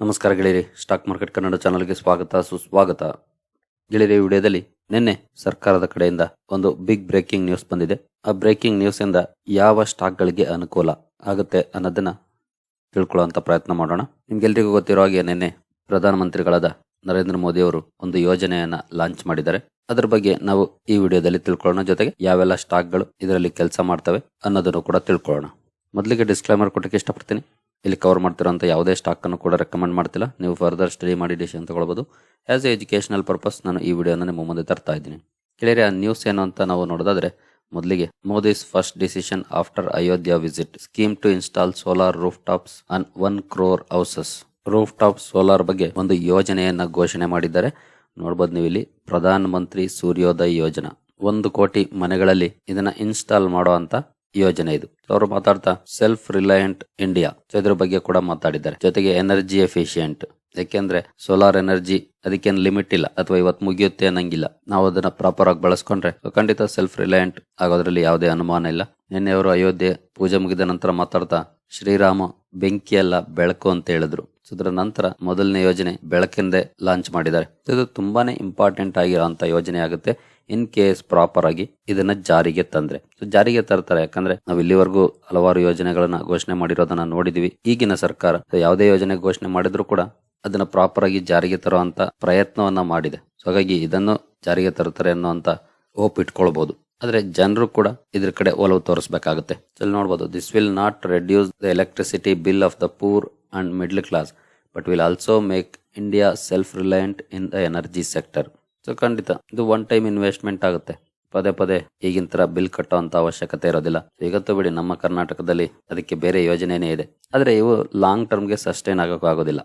ನಮಸ್ಕಾರ ಗೆಳೆಯರಿ, stock market Kannada ಚಾನಲ್ಗೆ ಸ್ವಾಗತ, ಸುಸ್ವಾಗತ. ಗೆಳೆಯರಿ ವಿಡಿಯೋದಲ್ಲಿ ನಿನ್ನೆ ಸರ್ಕಾರದ ಕಡೆಯಿಂದ ಒಂದು ಬಿಗ್ ಬ್ರೇಕಿಂಗ್ ನ್ಯೂಸ್ ಬಂದಿದೆ. ಆ ಬ್ರೇಕಿಂಗ್ ನ್ಯೂಸ್ ಇಂದ ಯಾವ ಸ್ಟಾಕ್ಗಳಿಗೆ ಅನುಕೂಲ ಆಗುತ್ತೆ ಅನ್ನೋದನ್ನ ತಿಳ್ಕೊಳ್ಳುವಂತ ಪ್ರಯತ್ನ ಮಾಡೋಣ. ನಿಮ್ಗೆಲ್ರಿಗೂ ಗೊತ್ತಿರೋ ಹಾಗೆ ನಿನ್ನೆ ಪ್ರಧಾನಮಂತ್ರಿಗಳಾದ ನರೇಂದ್ರ ಮೋದಿ ಅವರು ಒಂದು ಯೋಜನೆಯನ್ನ ಲಾಂಚ್ ಮಾಡಿದ್ದಾರೆ. ಅದರ ಬಗ್ಗೆ ನಾವು ಈ ವಿಡಿಯೋದಲ್ಲಿ ತಿಳ್ಕೊಳ್ಳೋಣ. ಜೊತೆಗೆ ಯಾವೆಲ್ಲ ಸ್ಟಾಕ್ಗಳು ಇದರಲ್ಲಿ ಕೆಲಸ ಮಾಡ್ತವೆ ಅನ್ನೋದನ್ನು ಕೂಡ ತಿಳ್ಕೊಳ್ಳೋಣ. ಮೊದಲಿಗೆ ಡಿಸ್ಕ್ಲೈಮರ್ ಕೊಟ್ಟಕ್ಕೆ ಇಷ್ಟಪಡ್ತೀನಿ. ಇಲ್ಲಿ ಕವರ್ ಮಾಡ್ತಿರೋಂಥ ಯಾವುದೇ ಸ್ಟಾಕನ್ನು ಕೂಡ ರೆಕಮೆಂಡ್ ಮಾಡ್ತಿಲ್ಲ. ನೀವು ಫರ್ದರ್ ಸ್ಟಡಿ ಮಾಡಿ ಡಿಸಿಷನ್ ತಗೊಳ್ಬೋದು. ಆ್ಯಸ್ ಎ ಎಜುಕೇಷನಲ್ ಪರ್ಪಸ್ ನಾನು ಈ ವಿಡಿಯೋನ ನಿಮ್ಮ ಮುಂದೆ ತರ್ತಾ ಇದ್ದೀನಿ. ಕೇಳಿರಿ, ಆ ನ್ಯೂಸ್ ಏನು ಅಂತ ನಾವು ನೋಡೋದಾದ್ರೆ, ಮೊದಲಿಗೆ Modi's first decision after Ayodhya visit scheme to install solar roof tops on one crore houses roof top solar ಬಗ್ಗೆ ಒಂದು ಯೋಜನೆಯನ್ನು ಘೋಷಣೆ ಮಾಡಿದ್ದಾರೆ. ನೋಡ್ಬೋದು ನೀವು ಇಲ್ಲಿ ಪ್ರಧಾನ ಮಂತ್ರಿ ಸೂರ್ಯೋದಯ ಯೋಜನಾ. ಒಂದು ಕೋಟಿ ಮನೆಗಳಲ್ಲಿ ಇದನ್ನ ಇನ್ಸ್ಟಾಲ್ ಮಾಡೋ ಅಂತ ಯೋಜನೆ ಇದು. ಅವರು ಮಾತಾಡ್ತಾ ಸೆಲ್ಫ್ ರಿಲಯಂಟ್ ಇಂಡಿಯಾ ಇದ್ರ ಬಗ್ಗೆ ಕೂಡ ಮಾತಾಡಿದ್ದಾರೆ. ಜೊತೆಗೆ ಎನರ್ಜಿ ಎಫಿಷಿಯಂಟ್ ಯಾಕೆಂದ್ರೆ ಸೋಲಾರ್ ಎನರ್ಜಿ ಅದಕ್ಕೇನು ಲಿಮಿಟ್ ಇಲ್ಲ, ಅಥವಾ ಇವತ್ತು ಮುಗಿಯುತ್ತೆ ಅನ್ನಂಗಿಲ್ಲ. ನಾವು ಅದನ್ನ ಪ್ರಾಪರ್ ಆಗಿ ಬಳಸ್ಕೊಂಡ್ರೆ ಖಂಡಿತ ಸೆಲ್ಫ್ ರಿಲಯಂಟ್ ಆಗೋದ್ರಲ್ಲಿ ಯಾವುದೇ ಅನುಮಾನ ಇಲ್ಲ. ನಿನ್ನೆ ಅವರು ಅಯೋಧ್ಯೆ ಪೂಜೆ ಮುಗಿದ ನಂತರ ಮಾತಾಡ್ತಾ, ಶ್ರೀರಾಮ ಬೆಂಕಿ ಬೆಂಕಿಯಲ್ಲ ಬೆಳಕು ಅಂತ ಹೇಳಿದ್ರು. ಅದರ ನಂತರ ಮೊದಲನೇ ಯೋಜನೆ ಬೆಳಕಿಂದೆ ಲಾಂಚ್ ಮಾಡಿದ್ದಾರೆ. ಇದು ತುಂಬಾನೇ ಇಂಪಾರ್ಟೆಂಟ್ ಆಗಿರುವಂತ ಯೋಜನೆ ಆಗುತ್ತೆ. ಇನ್ ಕೇಸ್ ಪ್ರಾಪರ್ ಆಗಿ ಇದನ್ನ ಜಾರಿಗೆ ತಂದ್ರೆ. ಸೊ ಜಾರಿಗೆ ತರ್ತಾರೆ. ಯಾಕಂದ್ರೆ ನಾವು ಇಲ್ಲಿವರೆಗೂ ಹಲವಾರು ಯೋಜನೆಗಳನ್ನ ಘೋಷಣೆ ಮಾಡಿರೋದನ್ನ ನೋಡಿದೀವಿ. ಈಗಿನ ಸರ್ಕಾರ ಯಾವುದೇ ಯೋಜನೆ ಘೋಷಣೆ ಮಾಡಿದ್ರು ಕೂಡ ಅದನ್ನ ಪ್ರಾಪರ್ ಆಗಿ ಜಾರಿಗೆ ತರುವಂತ ಪ್ರಯತ್ನವನ್ನ ಮಾಡಿದೆ. ಸೊ ಹಾಗಾಗಿ ಇದನ್ನು ಜಾರಿಗೆ ತರುತ್ತಾರೆ ಅನ್ನುವಂತ ಹೋಪ್ ಇಟ್ಕೊಳ್ಬಹುದು ಆದ್ರೆ ಜನರು ಕೂಡ ಇದ್ರ ಕಡೆ ಒಲವು ತೋರಿಸಬೇಕಾಗುತ್ತೆ. ಇಲ್ಲಿ ನೋಡಬಹುದು this will not reduce the electricity bill of the poor and middle class but will also make India self reliant in the energy sector so ಖಂಡಿತ, ಇದು ಒನ್ ಟೈಮ್ ಇನ್ವೆಸ್ಟ್ಮೆಂಟ್ ಆಗುತ್ತೆ. ಪದೇ ಪದೇ ಈಗಿನ ತರ ಬಿಲ್ ಅಂತ ಅವಶ್ಯಕತೆ ಇರೋದಿಲ್ಲ. ಇವತ್ತು ಬಿಡಿ, ನಮ್ಮ ಕರ್ನಾಟಕದಲ್ಲಿ ಅದಕ್ಕೆ ಬೇರೆ ಯೋಜನೆನೇ ಇದೆ. ಆದ್ರೆ ಇವು ಲಾಂಗ್ ಟರ್ಮ್ಗೆ ಸಸ್ಟೈನ್ ಆಗೋಕೆ ಆಗೋದಿಲ್ಲ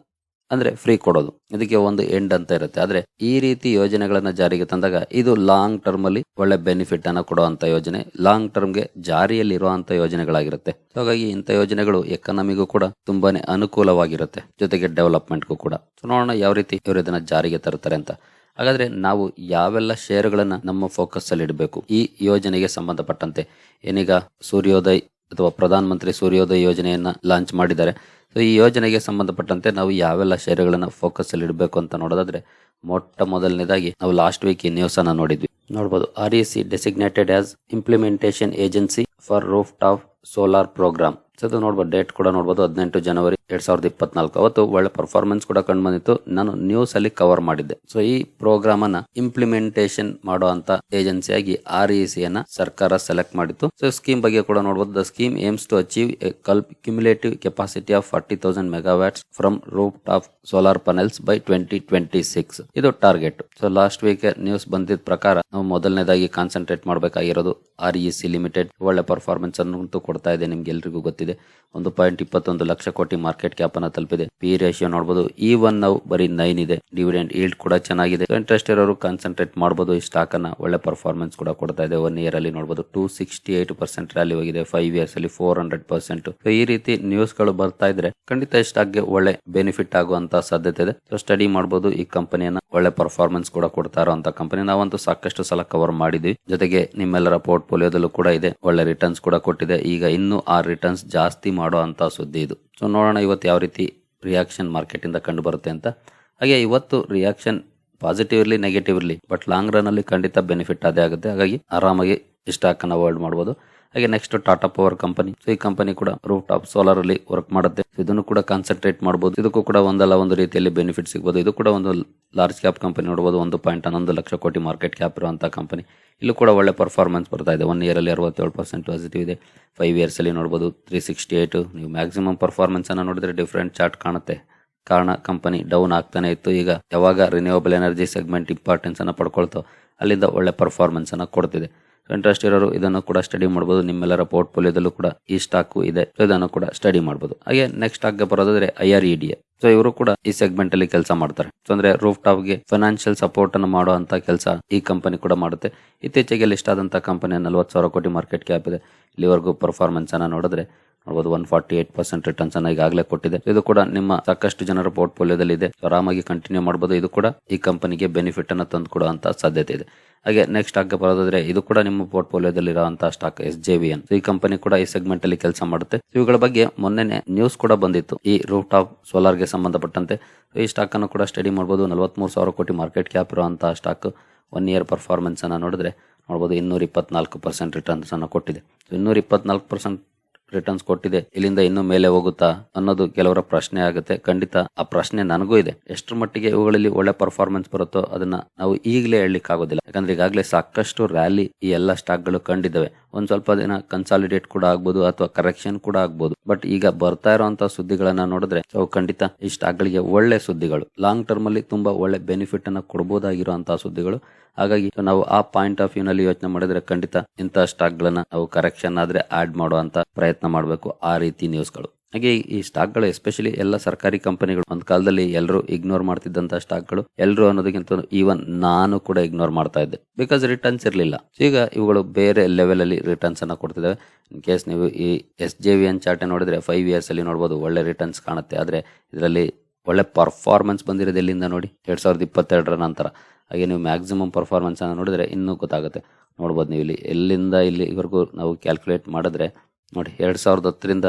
ಅಂದ್ರೆ ಫ್ರೀ ಕೊಡೋದು. ಇದಕ್ಕೆ ಒಂದು ಎಂಡ್ ಅಂತ ಇರುತ್ತೆ. ಆದ್ರೆ ಈ ರೀತಿ ಯೋಜನೆಗಳನ್ನ ಜಾರಿಗೆ ತಂದಾಗ ಇದು ಲಾಂಗ್ ಟರ್ಮ್ ಅಲ್ಲಿ ಒಳ್ಳೆ ಬೆನಿಫಿಟ್ ಅನ್ನ ಕೊಡುವಂತ ಯೋಜನೆ. ಲಾಂಗ್ ಟರ್ಮ್ಗೆ ಜಾರಿಯಲ್ಲಿ ಇರುವಂತ ಯೋಜನೆಗಳಾಗಿರುತ್ತೆ. ಹಾಗಾಗಿ ಇಂಥ ಯೋಜನೆಗಳು ಎಕನಾಮಿಗೂ ಕೂಡ ತುಂಬಾನೇ ಅನುಕೂಲವಾಗಿರುತ್ತೆ. ಜೊತೆಗೆ ಡೆವಲಪ್ಮೆಂಟ್ಗೂ ಕೂಡ. ನೋಡೋಣ ಯಾವ ರೀತಿ ಇವರು ಇದನ್ನ ಜಾರಿಗೆ ತರ್ತಾರೆ ಅಂತ. ಹಾಗಾದ್ರೆ ನಾವು ಯಾವೆಲ್ಲ ಶೇರ್ಗಳನ್ನ ನಮ್ಮ ಫೋಕಸ್ ಅಲ್ಲಿ ಇಡಬೇಕು? ಈ ಯೋಜನೆಗೆ ಸಂಬಂಧಪಟ್ಟಂತೆ ಏನೀಗ ಸೂರ್ಯೋದಯ ಅಥವಾ ಪ್ರಧಾನ ಮಂತ್ರಿ ಸೂರ್ಯೋದಯ ಯೋಜನೆಯನ್ನ ಲಾಂಚ್ ಮಾಡಿದ್ದಾರೆ. ಸೊ ಈ ಯೋಜನೆಗೆ ಸಂಬಂಧಪಟ್ಟಂತೆ ನಾವು ಯಾವೆಲ್ಲ ಷೇರುಗಳನ್ನ ಫೋಕಸ್ ಅಲ್ಲಿ ಇಡಬೇಕು ಅಂತ ನೋಡೋದಾದ್ರೆ, ಮೊಟ್ಟ ಮೊದಲನೇದಾಗಿ ನಾವು ಲಾಸ್ಟ್ ವೀಕ್ ಈ ನ್ಯೂಸ್ ಅನ್ನ ನೋಡಿದ್ವಿ. ನೋಡಬಹುದು R E C designated as implementation agency for roof top solar program so ಅದು ನೋಡ್ಬೋದು ಡೇಟ್ ಕೂಡ ನೋಡ್ಬೋದು, ಹದಿನೆಂಟು ಜನವರಿ ಎರಡ್ ಸಾವಿರದ ಇಪ್ಪತ್ನಾಲ್ಕು. ಅವತ್ತು ಒಳ್ಳೆ ಪರ್ಫಾರ್ಮೆನ್ಸ್ ಕೂಡ ಕಂಡು ಬಂದಿತ್ತು. ನಾನು ನ್ಯೂಸ್ ಅಲ್ಲಿ ಕವರ್ ಮಾಡಿದ್ದೆ. ಸೊ ಈ ಪ್ರೋಗ್ರಾಮ್ ಅನ್ನ ಇಂಪ್ಲಿಮೆಂಟೇಷನ್ ಮಾಡುವಂತ ಏಜೆನ್ಸಿಯಾಗಿ ಆರ್ ಇ ಸಿ ಅನ್ನ ಸರ್ಕಾರ ಸೆಲೆಕ್ಟ್ ಮಾಡಿತ್ತು. ಸೊ ಸ್ಕೀಮ್ ಬಗ್ಗೆ ಕೂಡ ನೋಡಬಹುದು the scheme aims to achieve cumulative capacity of forty thousand megawatts from roof top solar panels by twenty twenty six ಇದು target so last week news ಬಂದಿದ್ದ ಪ್ರಕಾರ ನಾವು ಮೊದಲನೇದಾಗಿ ಕಾನ್ಸಂಟ್ರೇಟ್ ಮಾಡಬೇಕಾಗಿರೋದು ಆರ್ ಇ ಸಿ ಲಿಮಿಟೆಡ್ ಒಳ್ಳೆ ಪರ್ಫಾರ್ಮೆನ್ಸ್ ಅನ್ನು ಕೊಡ್ತಾ ಇದೆ ನಿಮ್ಗೆ ಎಲ್ರಿಗೂ ಗೊತ್ತಿದೆ. ಒಂದು ಪಾಯಿಂಟ್ ಇಪ್ಪತ್ತೊಂದು ಲಕ್ಷ ಕೋಟಿ ಮಾರ್ಕೆಟ್ ಕ್ಯಾಪ್ ಅನ್ನ ತಲುಪಿದೆ. ಪಿ ರೇಷಿಯೋ ನೋಡಬಹುದು ಈ ಒನ್ ನಾವು ಬರೀ ನೈನ್ ಇದೆ. ಡಿವಿಡೆಂಡ್ ಈಲ್ಡ್ ಕೂಡ ಚೆನ್ನಾಗಿದೆ. ಇಂಟ್ರೆಸ್ಟ್ ಇರೋರು ಕಾನ್ಸಂಟ್ರೇಟ್ ಮಾಡಬಹುದು ಈ ಸ್ಟಾಕ್ ಅನ್ನ ಒಳ್ಳೆ ಪರ್ಫಾರ್ಮೆನ್ಸ್ ಕೂಡ ಕೊಡ್ತಾ ಇದೆ. ಒನ್ ಇಯರ್ ಅಲ್ಲಿ ನೋಡಬಹುದು two sixty eight percent rally ಹೋಗಿದೆ. ಫೈವ್ ಇಯರ್ಸ್ ಅಲ್ಲಿ ಫೋರ್ ಹಂಡ್ರೆಡ್ ಪರ್ಸೆಂಟ್ ಈ ರೀತಿ ನ್ಯೂಸ್ಗಳು ಬರ್ತಾ ಇದ್ರೆ ಖಂಡಿತ ಈ ಸ್ಟಾಕ್ಗೆ ಒಳ್ಳೆ ಬೆನಿಫಿಟ್ ಆಗುವಂತ ಸಾಧ್ಯತೆ ಇದೆ. ಸೊ ಸ್ಟಡಿ ಮಾಡಬಹುದು ಈ ಕಂಪನಿಯನ್ನ ಒಳ್ಳೆ ಪರ್ಫಾರ್ಮೆನ್ಸ್ ಕೂಡ ಕೊಡ್ತಾ ಇರುವಂತ ಕಂಪನಿ ನಾವಂತೂ ಸಾಕಷ್ಟು ಸಲ ಕವರ್ ಮಾಡಿದ್ವಿ. ಜೊತೆಗೆ ನಿಮ್ಮೆಲ್ಲರ ಪೋರ್ಟ್ಫೋಲಿಯೋದಲ್ಲೂ ಕೂಡ ಇದೆ. ಒಳ್ಳೆ ರಿಟರ್ನ್ಸ್ ಕೂಡ ಕೊಟ್ಟಿದೆ. ಈಗ ಇನ್ನೂ ಆ ರಿಟರ್ನ್ಸ್ ಜಾಸ್ತಿ ಮಾಡೋ ಅಂಥ ಸುದ್ದಿ ಇದು. ಸೊ ನೋಡೋಣ ಇವತ್ತು ಯಾವ ರೀತಿ ರಿಯಾಕ್ಷನ್ ಮಾರ್ಕೆಟಿಂದ ಕಂಡು ಬರುತ್ತೆ ಅಂತ. ಹಾಗೆ ಇವತ್ತು ರಿಯಾಕ್ಷನ್ ಪಾಸಿಟಿವ್ ಇರಲಿ ನೆಗೆಟಿವ್ ಇರಲಿ ಬಟ್ ಲಾಂಗ್ ರನ್ನಲ್ಲಿ ಖಂಡಿತ ಬೆನಿಫಿಟ್ ಅದೇ ಆಗುತ್ತೆ. ಹಾಗಾಗಿ ಆರಾಮಾಗಿ ಇಷ್ಟ ಸ್ಟಾಕ್ ಅನ್ನ ಅವಾಯ್ಡ್ ಮಾಡಬಹುದು ಹಾಗೆ next Tata power company so ಈ ಕಂಪನಿ ಕೂಡ ರೂಫ್ ಟಾಪ್ ಸೋಲಾರ್ ಅಲ್ಲಿ ವರ್ಕ್ ಮಾಡುತ್ತೆ. ಇದನ್ನು ಕೂಡ ಕಾನ್ಸಂಟ್ರೇಟ್ ಮಾಡಬಹುದು ಇದಕ್ಕೂ ಕೂಡ ಒಂದಲ್ಲ ಒಂದು ರೀತಿಯಲ್ಲಿ ಬೆನಿಫಿಟ್ ಸಿಗಬಹುದು ಇದು ಕೂಡ ಒಂದು ಲಾರ್ಜ್ ಕ್ಯಾಪ್ ಕಂಪನಿ ನೋಡಬಹುದು ಒಂದು ಪಾಯಿಂಟ್ ಹನ್ನೊಂದು ಲಕ್ಷ ಕೋಟಿ ಮಾರ್ಕೆಟ್ ಕ್ಯಾಪ್ ಇರುವಂತಹ ಕಂಪನಿ ಇಲ್ಲೂ ಕೂಡ ಒಳ್ಳೆ ಪರ್ಫಾರ್ಮೆನ್ಸ್ ಬರ್ತಾ ಇದೆ. ಒನ್ ಇಯರ್ ಅಲ್ಲಿ ಅರವತ್ತೇಳು ಪರ್ಸೆಂಟ್ ಪಾಸಿಟಿವ್ ಇದೆ. ಫೈವ್ ಇಯರ್ಸ್ ಅಲ್ಲಿ ನೋಡಬಹುದು ತ್ರೀ ಸಿಕ್ಸ್ಟಿ ಏಟ್ ನೀವು ಮ್ಯಾಕ್ಸಿಮಮ್ ಪರ್ಫಾರ್ಮೆನ್ಸ್ ಅನ್ನ ನೋಡಿದ್ರೆ ಡಿಫ್ರೆಂಟ್ ಚಾರ್ಟ್ ಕಾಣುತ್ತೆ. ಕಾರಣ ಕಂಪನಿ ಡೌನ್ ಆಗ್ತಾನೆ ಇತ್ತು. ಈಗ ಯಾವಾಗ ರಿನ್ಯೂವಬಲ್ ಎನರ್ಜಿ ಸೆಗ್ಮೆಂಟ್ ಇಂಪಾರ್ಟೆನ್ಸ್ ಅನ್ನ ಪಡ್ಕೊಳ್ತೋ ಅಲ್ಲಿಂದ ಒಳ್ಳೆ ಪರ್ಫಾರ್ಮೆನ್ಸ್ ಅನ್ನ ಕೊಡ್ತಿದೆ. ಇಂಟ್ರೆಸ್ಟ್ ಇರೋರು ಇದನ್ನು ಕೂಡ ಸ್ಟಡಿ ಮಾಡಬಹುದು ನಿಮ್ಮೆಲ್ಲರ ಪೋರ್ಟ್ಫೋಲಿಯೋದಲ್ಲೂ ಕೂಡ ಈ ಸ್ಟಾಕ್ ಇದೆ. ಇದನ್ನ ಕೂಡ ಸ್ಟಡಿ ಮಾಡಬಹುದು ಹಾಗೆ ನೆಕ್ಸ್ಟ್ ಸ್ಟಾಕ್ ಬರೋದಾದ್ರೆ I R E D so ಇವರು ಕೂಡ ಈ ಸೆಗ್ಮೆಂಟ್ ಅಲ್ಲಿ ಕೆಲಸ ಮಾಡ್ತಾರೆ. ಅಂದ್ರೆ ರೂಫ್ ಟಾಪ್ಗೆ ಫೈನಾನ್ಷಿಯಲ್ ಸಪೋರ್ಟ್ ಅನ್ನು ಮಾಡುವಂತ ಕೆಲಸ ಈ ಕಂಪನಿ ಕೂಡ ಮಾಡುತ್ತೆ. ಇತ್ತೀಚೆಗೆ ಲಿಸ್ಟ್ ಆದಂತಹ ಕಂಪನಿ ನಲ್ವತ್ತು ಸಾವಿರ ಕೋಟಿ ಮಾರ್ಕೆಟ್ ಕ್ಯಾಪ್ ಇದೆ. ಇಲ್ಲಿವರೆಗೂ ಪರ್ಫಾರ್ಮೆನ್ಸ್ ಅನ್ನ ನೋಡಿದ್ರೆ ನೋಡಬಹುದು one forty eight percent returns ಅನ್ನ ಈಗಾಗಲೇ ಕೊಟ್ಟಿದೆ. ಇದು ಕೂಡ ನಿಮ್ಮ ಸಾಕಷ್ಟು ಜನರ ಪೋರ್ಟ್ಫೋಲಿಯೋದಲ್ಲಿ ಇದೆ ಆರಾಮಾಗಿ ಕಂಟಿನ್ಯೂ ಮಾಡಬಹುದು ಇದು ಕೂಡ ಈ ಕಂಪನಿಗೆ ಬೆನಿಫಿಟ್ ಅನ್ನು ತಂದು ಕೊಡುವಂತ ಸಾಧ್ಯತೆ ಇದೆ. ಹಾಗೆ ನೆಕ್ಸ್ಟ್ ಸ್ಟಾಕ್ ಬರೋದಾದ್ರೆ, ಇದು ಕೂಡ ನಿಮ್ಮ ಪೋರ್ಟ್ಫೋಲಿಯೋದಲ್ಲಿ ಇರುವಂತಹ stock S J V N ಈ ಕಂಪನಿ ಕೂಡ ಈ ಸೆಗ್ಮೆಂಟ್ ಅಲ್ಲಿ ಕೆಲಸ ಮಾಡುತ್ತೆ. ಇವುಗಳ ಬಗ್ಗೆ ಮೊನ್ನೆ ನ್ಯೂಸ್ ಕೂಡ ಬಂದಿತ್ತು. ಈ ರೂಫ್ ಟಾಪ್ ಸೋಲಾರ್ಗೆ ಸಂಬಂಧಪಟ್ಟಂತೆ. ಈ ಸ್ಟಾಕ್ ಅನ್ನು ಕೂಡ ಸ್ಟಡಿ ಮಾಡಬಹುದು ನಲವತ್ಮೂರು ಸಾವಿರ ಕೋಟಿ ಮಾರ್ಕೆಟ್ ಕ್ಯಾಪ್ ಇರುವಂತಹ ಸ್ಟಾಕ್ ಒನ್ ಇಯರ್ ಪರ್ಫಾರ್ಮೆನ್ಸ್ ಅನ್ನ ನೋಡಿದ್ರೆ ನೋಡಬಹುದು ಇನ್ನೂರ ಇಪ್ಪತ್ನಾಲ್ಕು ಪರ್ಸೆಂಟ್ ರಿಟರ್ನ್ಸ್ ಅನ್ನು ಕೊಟ್ಟಿದೆ. ಇನ್ನೂರ ಇಪ್ಪತ್ನಾಲ್ಕು ಪರ್ಸೆಂಟ್ ರಿಟರ್ನ್ಸ್ ಕೊಟ್ಟಿದೆ, ಇಲ್ಲಿಂದ ಇನ್ನು ಮೇಲೆ ಹೋಗುತ್ತಾ ಅನ್ನೋದು ಕೆಲವರ ಪ್ರಶ್ನೆ ಆಗುತ್ತೆ. ಖಂಡಿತ ಆ ಪ್ರಶ್ನೆ ನನಗೂ ಇದೆ. ಎಷ್ಟರ ಮಟ್ಟಿಗೆ ಇವುಗಳಲ್ಲಿ ಒಳ್ಳೆ ಪರ್ಫಾರ್ಮೆನ್ಸ್ ಬರುತ್ತೋ ಅದನ್ನ ನಾವು ಈಗಲೇ ಹೇಳಲಿಕ್ಕೆ ಆಗೋದಿಲ್ಲ. ಯಾಕಂದ್ರೆ ಈಗಾಗಲೇ ಸಾಕಷ್ಟು ರ್ಯಾಲಿ ಈ ಎಲ್ಲ ಸ್ಟಾಕ್ಗಳು ಕಂಡಿದ್ದಾವೆ. ಒಂದ್ ಸ್ವಲ್ಪ ದಿನ ಕನ್ಸಾಲಿಡೇಟ್ ಕೂಡ ಆಗ್ಬೋದು ಅಥವಾ ಕರೆಕ್ಷನ್ ಕೂಡ ಆಗ್ಬೋದು. ಬಟ್ ಈಗ ಬರ್ತಾ ಇರುವಂತ ಸುದ್ದಿಗಳನ್ನ ನೋಡಿದ್ರೆ ಅವು ಖಂಡಿತ ಈ ಸ್ಟಾಕ್ ಗಳಿಗೆ ಒಳ್ಳೆ ಸುದ್ದಿಗಳು. ಲಾಂಗ್ ಟರ್ಮ್ ಅಲ್ಲಿ ತುಂಬಾ ಒಳ್ಳೆ ಬೆನಿಫಿಟ್ ಅನ್ನ ಕೊಡಬಹುದಾಗಿರುವಂತಹ ಸುದ್ದಿಗಳು. ಹಾಗಾಗಿ ನಾವು ಆ ಪಾಯಿಂಟ್ ಆಫ್ ವ್ಯೂ ನಲ್ಲಿ ಯೋಚನೆ ಮಾಡಿದ್ರೆ ಖಂಡಿತ ಇಂತಹ ಸ್ಟಾಕ್ ಗಳನ್ನ ನಾವು ಕರೆಕ್ಷನ್ ಆದ್ರೆ ಆಡ್ ಮಾಡುವಂತ ಪ್ರಯತ್ನ ಮಾಡಬೇಕು ಆ ರೀತಿ ನ್ಯೂಸ್ಗಳು. ಹಾಗೆ ಈ ಸ್ಟಾಕ್ಗಳು ಎಸ್ಪೆಷಲಿ ಎಲ್ಲ ಸರ್ಕಾರಿ ಕಂಪನಿಗಳು ಒಂದ್ ಕಾಲದಲ್ಲಿ ಎಲ್ಲರೂ ಇಗ್ನೋರ್ ಮಾಡ್ತಿದ್ದಂತ ಸ್ಟಾಕ್ಗಳು ಎಲ್ಲರೂ ಅನ್ನೋದಕ್ಕಿಂತ ಈವನ್ ನಾನು ಕೂಡ ಇಗ್ನೋರ್ ಮಾಡ್ತಾ ಇದ್ದೆ. ಬಿಕಾಸ್ ರಿಟರ್ನ್ಸ್ ಇರಲಿಲ್ಲ. ಈಗ ಇವುಗಳು ಬೇರೆ ಲೆವೆಲ್ ಅಲ್ಲಿ ರಿಟರ್ನ್ಸ್ ಅನ್ನ ಕೊಡ್ತಿದ್ದಾವೆ ಇನ್ ಕೇಸ್ ನೀವು ಈ S J V N chart ನೋಡಿದ್ರೆ ಫೈವ್ ಇಯರ್ಸ್ ಅಲ್ಲಿ ನೋಡಬಹುದು ಒಳ್ಳೆ ರಿಟರ್ನ್ಸ್ ಕಾಣುತ್ತೆ. ಆದ್ರೆ ಇದರಲ್ಲಿ ಒಳ್ಳೆ ಪರ್ಫಾರ್ಮೆನ್ಸ್ ಬಂದಿರೋದು ಎಲ್ಲಿಂದ ನೋಡಿ? ಎರಡ್ ಸಾವಿರದ ಇಪ್ಪತ್ತೆರಡರ ನಂತರ. ಹಾಗೆ ನೀವು ಮ್ಯಾಕ್ಸಿಮಮ್ ಪರ್ಫಾರ್ಮೆನ್ಸನ್ನು ನೋಡಿದ್ರೆ ಇನ್ನೂ ಗೊತ್ತಾಗುತ್ತೆ. ನೋಡ್ಬೋದು ನೀವು ಇಲ್ಲಿ ಎಲ್ಲಿಂದ ಇಲ್ಲಿವರೆಗೂ ನಾವು ಕ್ಯಾಲ್ಕುಲೇಟ್ ಮಾಡಿದ್ರೆ ನೋಡಿ ಎರಡು ಸಾವಿರದ ಹತ್ತರಿಂದ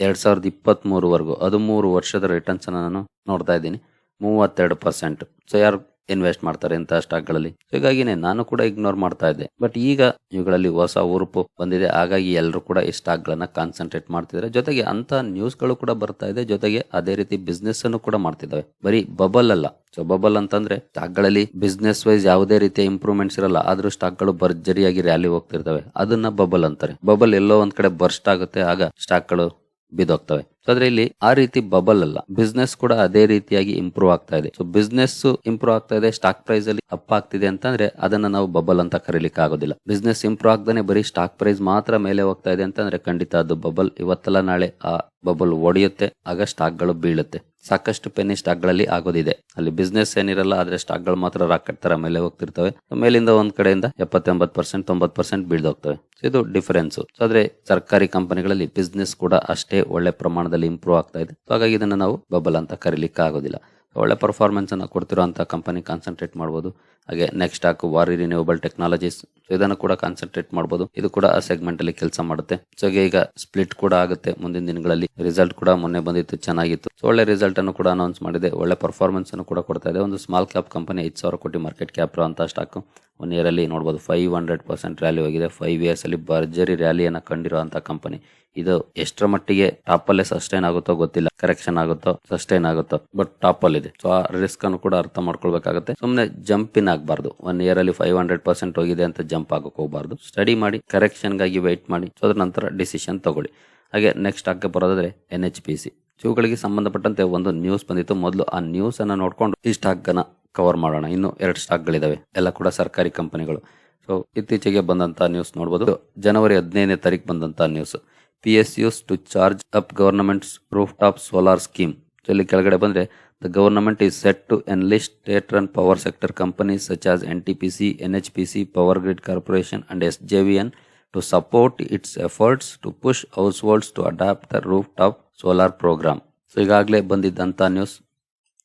ಎರಡು ಸಾವಿರದ ಇಪ್ಪತ್ತ್ ಅದು ಹದಿಮೂರು ವರ್ಷದ ರಿಟರ್ನ್ಸ್ ಅನ್ನು ನಾನು ನೋಡ್ತಾ ಇದ್ದೀನಿ. ಮೂವತ್ತೆರಡು ಪರ್ಸೆಂಟ್ ಸೊ ಯಾರು ಇನ್ವೆಸ್ಟ್ ಮಾಡ್ತಾರೆ ಇಂತಹ ಸ್ಟಾಕ್ಗಳಲ್ಲಿ ಹೀಗಾಗಿನೇ ನಾನು ಕೂಡ ಇಗ್ನೋರ್ ಮಾಡ್ತಾ ಇದ್ದೆ. ಬಟ್ ಈಗ ಇವುಗಳಲ್ಲಿ ಹೊಸ ಉರುಪು ಬಂದಿದೆ. ಹಾಗಾಗಿ ಎಲ್ಲರೂ ಕೂಡ ಈ ಸ್ಟಾಕ್ ಗಳನ್ನ ಕಾನ್ಸಂಟ್ರೇಟ್ ಮಾಡ್ತಿದ್ದಾರೆ. ಜೊತೆಗೆ ಅಂತ ನ್ಯೂಸ್ಗಳು ಕೂಡ ಬರ್ತಾ ಇದೆ. ಜೊತೆಗೆ ಅದೇ ರೀತಿ ಬಿಸ್ನೆಸ್ ಅನ್ನು ಕೂಡ ಮಾಡ್ತಿದ್ದಾವೆ. ಬರೀ ಬಬಲ್ ಅಲ್ಲ. ಸೊ ಬಬಲ್ ಅಂತಂದ್ರೆ ಸ್ಟಾಕ್ಗಳಲ್ಲಿ ಬಿಸ್ನೆಸ್ ವೈಸ್ ಯಾವುದೇ ರೀತಿಯ ಇಂಪ್ರೂವ್ಮೆಂಟ್ಸ್ ಇರಲ್ಲ. ಆದ್ರೂ ಸ್ಟಾಕ್ಗಳು ಭರ್ಜರಿಯಾಗಿ ರ್ಯಾಲಿ ಹೋಗ್ತಿರ್ತವೆ. ಅದನ್ನ ಬಬಲ್ ಅಂತಾರೆ. ಬಬಲ್ ಎಲ್ಲೋ ಒಂದ್ ಕಡೆ ಬರ್ಸ್ಟ್ ಆಗುತ್ತೆ. ಆಗ ಸ್ಟಾಕ್ಗಳು ಬಿದ್ದೋಗ್ತವೆ. ಸೊ ಆದ್ರೆ ಇಲ್ಲಿ ಆ ರೀತಿ ಬಬಲ್ ಅಲ್ಲ. ಬಿಸ್ನೆಸ್ ಕೂಡ ಅದೇ ರೀತಿಯಾಗಿ ಇಂಪ್ರೂವ್ ಆಗ್ತಾ ಇದೆ. ಸೊ ಬಿಸ್ನೆಸ್ ಇಂಪ್ರೂವ್ ಆಗ್ತಾ ಇದೆ ಸ್ಟಾಕ್ ಪ್ರೈಸ್ ಅಲ್ಲಿ ಅಪ್ ಆಗ್ತಿದೆ ಅಂತಂದ್ರೆ ಅದನ್ನ ನಾವು ಬಬಲ್ ಅಂತ ಕರೀಲಿಕ್ಕೆ ಆಗೋದಿಲ್ಲ. ಬಿಸ್ನೆಸ್ ಇಂಪ್ರೂವ್ ಆಗ್ದಾನೆ ಬರೀ ಸ್ಟಾಕ್ ಪ್ರೈಸ್ ಮಾತ್ರ ಮೇಲೆ ಹೋಗ್ತಾ ಇದೆ ಅಂತಂದ್ರೆ ಖಂಡಿತ ಅದು ಬಬಲ್ ಇವತ್ತಲ್ಲ ನಾಳೆ ಆ ಬಬಲ್ ಒಡೆಯುತ್ತೆ, ಆಗ ಸ್ಟಾಕ್ಗಳು ಬೀಳುತ್ತೆ. ಸಾಕಷ್ಟು ಪೆನ್ನಿ ಸ್ಟಾಕ್ಗಳಲ್ಲಿ ಆಗೋದಿದೆ. ಅಲ್ಲಿ ಬಿಸ್ನೆಸ್ ಏನಿರಲ್ಲ, ಆದ್ರೆ ಸ್ಟಾಕ್ಗಳು ಮಾತ್ರ ರಾಕೆಟ್ ತರ ಮೇಲೆ ಹೋಗ್ತಿರ್ತವೆ. ಮೇಲಿಂದ ಒಂದ್ ಕಡೆಯಿಂದ ಎಪ್ಪತ್ತೊಂಬತ್ ಪರ್ಸೆಂಟ್ ತೊಂಬತ್ ಪರ್ಸೆಂಟ್ ಬೀಳ್ದೋಗ್ತವೆ ಇದು ಡಿಫರೆನ್ಸ್ ಆದ್ರೆ ಸರ್ಕಾರಿ ಕಂಪನಿಗಳಲ್ಲಿ ಬಿಸ್ನೆಸ್ ಕೂಡ ಅಷ್ಟೇ ಒಳ್ಳೆ ಪ್ರಮಾಣದಲ್ಲಿ ಇಂಪ್ರೂವ್ ಆಗ್ತಾ ಇದೆ. ಹಾಗಾಗಿ ಇದನ್ನ ನಾವು ಬಬಲ್ ಅಂತ ಕರೀಲಿಕ್ಕೆ ಆಗೋದಿಲ್ಲ ಒಳ್ಳೆ ಪರ್ಫಾರ್ಮೆನ್ಸ್ ಅನ್ನು ಕೊಡ್ತಿರುವಂತ ಕಂಪನಿ ಕಾನ್ಸಂಟ್ರೇಟ್ ಮಾಡಬಹುದು ಹಾಗೆ next stock Waaree renewable technologies ಇದನ್ನು ಕೂಡ ಕಾನ್ಸಂಟ್ರೇಟ್ ಮಾಡಬಹುದು ಇದು ಕೂಡ ಆ ಸೆಗ್ಮೆಂಟ್ ಅಲ್ಲಿ ಕೆಲಸ ಮಾಡುತ್ತೆ. ಸೊ ಈಗ ಸ್ಪ್ಲಿಟ್ ಕೂಡ ಆಗುತ್ತೆ. ಮುಂದಿನ ದಿನಗಳಲ್ಲಿ ರಿಸಲ್ಟ್ ಕೂಡ ಮೊನ್ನೆ ಬಂದಿತ್ತು, ಚೆನ್ನಾಗಿತ್ತು. ಸೊ ಒಳ್ಳೆ ರಿಸಲ್ಟ್ ಅನ್ನು ಕೂಡ ಅನೌನ್ಸ್ ಮಾಡಿದೆ. ಒಳ್ಳೆ ಪರ್ಫಾರ್ಮೆನ್ಸ್ ಅನ್ನು ಕೂಡ ಕೊಡ್ತಾ ಇದೆ. ಒಂದು ಸ್ಮಾಲ್ ಕ್ಯಾಪ್ ಕಂಪನಿ ಐದು ಸಾವಿರ ಕೋಟಿ ಮಾರ್ಕೆಟ್ ಕ್ಯಾಪ್ ಅಂತ ಸ್ಟಾಕ್ ಒನ್ ಇಯರ್ ಅಲ್ಲಿ ನೋಡಬಹುದು ಫೈವ್ ಹಂಡ್ರೆಡ್ ಪರ್ಸೆಂಟ್ ರ್ಯಾಲಿ ಹೋಗಿದೆ. ಫೈವ್ ಇಯರ್ಸ್ ಅಲ್ಲಿ ಭರ್ಜರಿ ರ್ಯಾಲಿಯನ್ನು ಕಂಡಿರುವಂತಹ ಕಂಪನಿ ಇದು ಎಷ್ಟರ ಮಟ್ಟಿಗೆ ಟಾಪ್ ಅಲ್ಲೇ ಸಸ್ಟೈನ್ ಆಗುತ್ತೋ ಗೊತ್ತಿಲ್ಲ. ಕರೆಕ್ಷನ್ ಆಗುತ್ತೋ ಸಸ್ಟೈನ್ ಆಗುತ್ತೋ ಬಟ್ ಟಾಪ್ ಅಲ್ಲಿ ಇದೆ. ಸೊ ಆ ರಿಸ್ಕ್ ಅನ್ನು ಕೂಡ ಅರ್ಥ ಮಾಡ್ಕೊಳ್ಬೇಕಾಗುತ್ತೆ. ಸುಮ್ಮನೆ ಜಂಪ್ ಇನ್ ಆಗಬಾರ್ದು. ಒನ್ ಇಯರ್ ಅಲ್ಲಿ ಫೈವ್ ಹಂಡ್ರೆಡ್ ಪರ್ಸೆಂಟ್ ಹೋಗಿದೆ ಅಂತ ಜಂಪ್ ಆಗಕ್ಕೆ ಹೋಗಬಾರ್ದು. ಸ್ಟಡಿ ಮಾಡಿ ಕರೆಕ್ಷನ್ಗಾಗಿ ವೆಯ್ಟ್ ಮಾಡಿ ಸೊ ಅದ್ರ ನಂತರ ಡಿಸಿಷನ್ ತಗೊಳ್ಳಿ. ಹಾಗೆ ನೆಕ್ಸ್ಟ್ ಆಗಿ ಬರೋದಾದ್ರೆ ಎನ್ ಎಚ್ ಪಿ ಸಿ ಇವುಗಳಿಗೆ ಸಂಬಂಧಪಟ್ಟಂತೆ ಒಂದು ನ್ಯೂಸ್ ಬಂದಿತ್ತು. ಮೊದಲು ಆ ನ್ಯೂಸ್ ಅನ್ನ ನೋಡ್ಕೊಂಡು ಈ ಸ್ಟಾಕ್ ಅನ್ನ ಕವರ್ ಮಾಡೋಣ. ಇನ್ನು ಎರಡು ಸ್ಟಾಕ್ ಗಳಿದಾವೆ ಎಲ್ಲ ಕೂಡ ಸರ್ಕಾರಿ ಕಂಪನಿಗಳು ಸೊ ಇತ್ತೀಚೆಗೆ ಬಂದಂತ ನ್ಯೂಸ್ ನೋಡಬಹುದು ಜನವರಿ ಹದಿನೈದನೇ ತಾರೀಕು ಬಂದಂತ news P S Us to charge up government's rooftop solar scheme ಇಲ್ಲಿ ಕೆಳಗಡೆ ಬಂದರೆ the government is set to enlist state run power sector companies such as N T P C N H P C Power Grid Corporation NTPC, S J V N to support its efforts to push households to adopt the rooftop solar program so ಈಗಾಗಲೇ ಬಂದಿದ್ದಂಥ news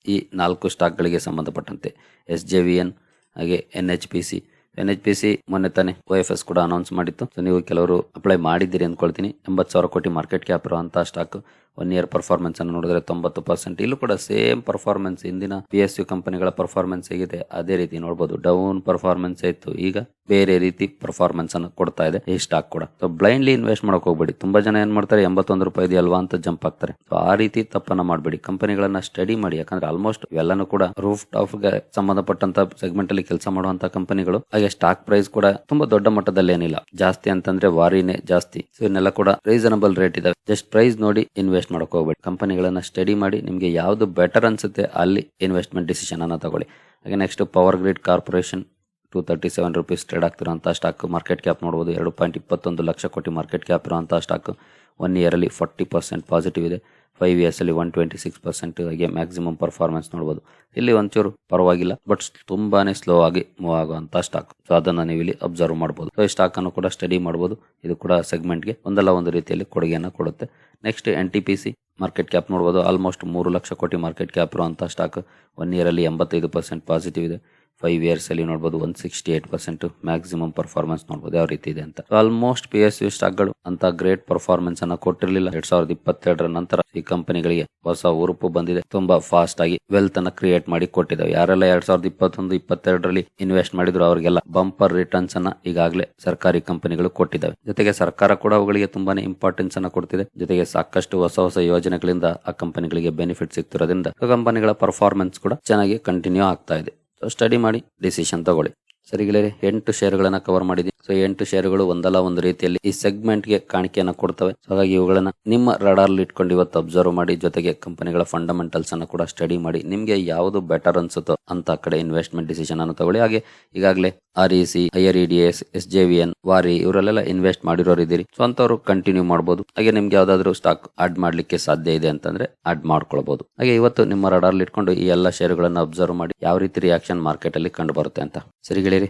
ಈ ನಾಲ್ಕು ಸ್ಟಾಕ್ಗಳಿಗೆ ಸಂಬಂಧಪಟ್ಟಂತೆ. S J V N ಹಾಗೆ N H P C N H P C ಮೊನ್ನೆ ತಾನೆ O F S ಕೂಡ ಅನೌನ್ಸ್ ಮಾಡಿತ್ತು. ಸೊ ನೀವು ಕೆಲವರು ಅಪ್ಲೈ ಮಾಡಿದ್ದೀರಿ ಅಂದ್ಕೊಳ್ತೀನಿ. ಎಂಬತ್ತು ಸಾವಿರ ಕೋಟಿ ಮಾರ್ಕೆಟ್ ಕ್ಯಾಪ್ ಇರುವಂತಹ ಸ್ಟಾಕ್ ಒನ್ ಇಯರ್ ಪರ್ಫಾರ್ಮೆನ್ಸ್ ಅನ್ನು ನೋಡಿದ್ರೆ ತೊಂಬತ್ತು ಪರ್ಸೆಂಟ್ ಇಲ್ಲೂ ಕೂಡ ಸೇಮ್ ಪರ್ಫಾರ್ಮೆನ್ಸ್ ಇಂದಿನ ಪಿ ಎಸ್ ಯು ಕಂಪನಿಗಳ ಪರ್ಫಾರ್ಮೆನ್ಸ್ ಹೇಗಿದೆ. ಅದೇ ರೀತಿ ನೋಡಬಹುದು ಡೌನ್ ಪರ್ಫಾರ್ಮೆನ್ಸ್ ಇತ್ತು ಈಗ ಬೇರೆ ರೀತಿ ಪರ್ಫಾರ್ಮೆನ್ಸ್ ಅನ್ನು ಕೊಡ್ತಾ ಇದೆ, ಈ ಸ್ಟಾಕ್ ಕೂಡ. ಸೊ ಬ್ಲೈಂಡ್ಲಿ ಇನ್ವೆಸ್ಟ್ ಮಾಡಕ್ ಹೋಗ್ಬೇಡಿ. ತುಂಬಾ ಜನ ಏನ್ ಮಾಡ್ತಾರೆ, ಎಂಬತ್ತೊಂದು ರೂಪಾಯಿ ಇದೆಯಲ್ವಾ ಅಂತ ಜಂಪ್ ಆಗ್ತಾರೆ ಸೊ ಆ ರೀತಿ ತಪ್ಪನ್ನ ಮಾಡಬೇಡಿ. ಕಂಪನಿಗಳನ್ನ ಸ್ಟಡಿ ಮಾಡಿ. ಯಾಕಂದ್ರೆ ಆಲ್ಮೋಸ್ಟ್ ಎಲ್ಲಾನು ಕೂಡ ರೂಫ್ ಟಾಪ್ಗೆ ಸಂಬಂಧಪಟ್ಟಂತ ಸೆಗ್ಮೆಂಟ್ ಅಲ್ಲಿ ಕೆಲಸ ಮಾಡುವಂತ ಕಂಪನಿಗಳು ಹಾಗೆ ಸ್ಟಾಕ್ ಪ್ರೈಸ್ ಕೂಡ ತುಂಬಾ ದೊಡ್ಡ ಮಟ್ಟದಲ್ಲಿ ಏನಿಲ್ಲ. ಜಾಸ್ತಿ ಅಂತಂದ್ರೆ ವಾರಿನೇ ಜಾಸ್ತಿ. ಸೊ ಇನ್ನೆಲ್ಲ ಕೂಡ ರೀಸನಬಲ್ ರೇಟ್ ಇದೆ ಜಸ್ಟ್ ಪ್ರೈಸ್ ನೋಡಿ ಇನ್ವೆಸ್ಟ್ ಮಾಡಕ್ ಹೋಗ್ಬೇಡಿ. ಕಂಪನಿಗಳನ್ನ ಸ್ಟಡಿ ಮಾಡಿ ನಿಮಗೆ ಯಾವುದು ಬೆಟರ್ ಅನ್ಸುತ್ತೆ ಅಲ್ಲಿ ಇನ್ವೆಸ್ಟ್ಮೆಂಟ್ ಡಿಸಿಷನ್ ಅನ್ನ ತಗೊಳ್ಳಿ. ಹಾಗೆ next Power Grid Corporation two thirty seven rupees trade ಆಗ್ತಿರೋಂಥ stock market cap ನೋಡಬಹುದು ಎರಡು ಪಾಯಿಂಟ್ ಇಪ್ಪತ್ತೊಂದು ಲಕ್ಷ ಕೋಟಿ ಮಾರ್ಕೆಟ್ ಕ್ಯಾಪ್ ಇರುವಂತಹ ಸ್ಟಾಕ್ ಒನ್ ಇಯರ್ ಅಲ್ಲಿ ಫಾರ್ಟಿ ಪರ್ಸೆಂಟ್ ಪಾಸಿಟಿವ್ ಇದೆ. ಫೈವ್ ಇಯರ್ಸ್ ಅಲ್ಲಿ ಒನ್ ಟ್ವೆಂಟಿ ಸಿಕ್ಸ್ ಪರ್ಸೆಂಟ್ ಹಾಗೆ ಮ್ಯಾಕ್ಸಿಮಮ್ ಪರ್ಫಾರ್ಮೆನ್ಸ್ ನೋಡಬಹುದು ಇಲ್ಲಿ ಒಂಚೂರು ಪರವಾಗಿಲ್ಲ ಬಟ್ ತುಂಬಾನೇ ಸ್ಲೋ ಆಗಿ ಮೂವ್ ಆಗುವಂತ ಸ್ಟಾಕ್ ಸೊ ಅದನ್ನ ನೀವು ಇಲ್ಲಿ ಅಬ್ಸರ್ವ್ ಮಾಡಬಹುದು ಸೊ ಈ ಸ್ಟಾಕ್ ಅನ್ನು ಕೂಡ ಸ್ಟಡಿ ಮಾಡಬಹುದು ಇದು ಕೂಡ ಸೆಗ್ಮೆಂಟ್ಗೆ ಒಂದಲ್ಲ ಒಂದು ರೀತಿಯಲ್ಲಿ ಕೊಡುಗೆಯನ್ನು ಕೊಡುತ್ತೆ. Next N T P C market cap ನೋಡಬಹುದು ಆಲ್ಮೋಸ್ಟ್ ಮೂರು ಲಕ್ಷ ಕೋಟಿ ಮಾರ್ಕೆಟ್ ಕ್ಯಾಪ್ ಇರುವಂತಹ ಸ್ಟಾಕ್ ಒನ್ ಅಲ್ಲಿ ಎಂಬತ್ತೈದು ಪರ್ಸೆಂಟ್ ಪಾಸಿಟಿವ್ ಇದೆ. ಫೈವ್ ಇಯರ್ಸ್ ಅಲ್ಲಿ ನೋಡಬಹುದು one sixty eight percent maximum performance ನೋಡಬಹುದು ಯಾವ ರೀತಿ ಇದೆ ಅಂತ. ಆಲ್ಮೋಸ್ಟ್ ಪಿ ಎಸ್ ಯು ಸ್ಟಾಕ್ಗಳು ಅಂತ ಗ್ರೇಟ್ ಪರ್ಫಾರ್ಮೆನ್ಸ್ ಅನ್ನ ಕೊಟ್ಟಿರಲಿಲ್ಲ. ಎರಡ್ ಸಾವಿರದ ಇಪ್ಪತ್ತೆರಡರ ನಂತರ ಈ ಕಂಪನಿಗಳಿಗೆ ಹೊಸ ಉರುಪು ಬಂದಿದೆ. ತುಂಬಾ ಫಾಸ್ಟ್ ಆಗಿ ವೆಲ್ತ್ ಅನ್ನ ಕ್ರಿಯೇಟ್ ಮಾಡಿ ಕೊಟ್ಟಿದ್ದಾವೆ. ಯಾರೆಲ್ಲ ಎರಡ್ ಸಾವಿರದ ಇಪ್ಪತ್ತೊಂದು, ಇಪ್ಪತ್ತೆರಡರಲ್ಲಿ ಇನ್ವೆಸ್ಟ್ ಮಾಡಿದ್ರು ಅವರಿಗೆಲ್ಲ ಬಂಪರ್ ರಿಟರ್ನ್ಸ್ ಅನ್ನ ಈಗಾಗಲೇ ಸರ್ಕಾರಿ ಕಂಪನಿಗಳು ಕೊಟ್ಟಿದ್ದಾವೆ. ಜೊತೆಗೆ ಸರ್ಕಾರ ಕೂಡ ಅವುಗಳಿಗೆ ತುಂಬಾನೇ ಇಂಪಾರ್ಟೆನ್ಸ್ ಅನ್ನ ಕೊಡ್ತಿದೆ. ಜೊತೆಗೆ ಸಾಕಷ್ಟು ಹೊಸ ಹೊಸ ಯೋಜನೆಗಳಿಂದ ಆ ಕಂಪನಿಗಳಿಗೆ ಬೆನಿಫಿಟ್ ಸಿಗ್ತಿರೋದ್ರಿಂದ, ಕಂಪನಿಗಳ ಪರ್ಫಾರ್ಮೆನ್ಸ್ ಕೂಡ ಚೆನ್ನಾಗಿ ಕಂಟಿನ್ಯೂ ಆಗ್ತಾ ಇದೆ. ಸ್ಟಡಿ ಮಾಡಿ ಡಿಸಿಷನ್ ತಗೊಳ್ಳಿ. ಸರಿ ಗೆಳೆಯರೆ ಎಂಟು ಶೇರ್ಗಳನ್ನು ಕವರ್ ಮಾಡಿದ್ದೀನಿ ಸೊ ಎಂಟು ಷೇರುಗಳು ಒಂದಲ್ಲ ಒಂದು ರೀತಿಯಲ್ಲಿ ಈ ಸೆಗ್ಮೆಂಟ್ಗೆ ಕಾಣಿಕೆಯನ್ನ ಕೊಡ್ತವೆ. ಸೊ ಹಾಗಾಗಿ ಇವುಗಳನ್ನ ನಿಮ್ಮ ರಡಾರ್ ಇಟ್ಕೊಂಡು ಇವತ್ತು ಅಬ್ಸರ್ವ್ ಮಾಡಿ, ಜೊತೆಗೆ ಕಂಪನಿಗಳ ಫಂಡಮೆಂಟಲ್ಸ್ ಅನ್ನು ಕೂಡ ಸ್ಟಡಿ ಮಾಡಿ, ನಿಮಗೆ ಯಾವುದು ಬೆಟರ್ ಅನ್ಸುತ್ತೋ ಅಂತ ಕಡೆ ಇನ್ವೆಸ್ಟ್ಮೆಂಟ್ ಡಿಸಿಷನ್ ಅನ್ನು ತಗೊಳ್ಳಿ. ಹಾಗೆ ಈಗಾಗಲೇ R E C I R D S S J V N Waaree ಇವರಲ್ಲೆಲ್ಲ invest ಮಾಡಿರೋರು ಇದ್ದೀರಿ. ಸೊ ಅಂತವ್ರು ಕಂಟಿನ್ಯೂ ಮಾಡಬಹುದು ಹಾಗೆ ನಿಮ್ಗೆ ಯಾವ್ದಾದ್ರು ಸ್ಟಾಕ್ ಆಡ್ ಮಾಡ್ಲಿಕ್ಕೆ ಸಾಧ್ಯ ಇದೆ ಅಂತಂದ್ರೆ ಆಡ್ ಮಾಡ್ಕೊಳ್ಬಹುದು ಹಾಗೆ ಇವತ್ತು ನಿಮ್ಮ ರಡಾರ್ ಇಟ್ಕೊಂಡು ಈ ಎಲ್ಲ ಶೇರುಗಳನ್ನು ಅಬ್ಸರ್ವ್ ಮಾಡಿ ಯಾವ ರೀತಿ ರಿಯಾಕ್ಷನ್ ಮಾರ್ಕೆಟ್ ಅಲ್ಲಿ ಕಂಡು ಬರುತ್ತೆ ಅಂತ. ಗೆಳೆಯರಿ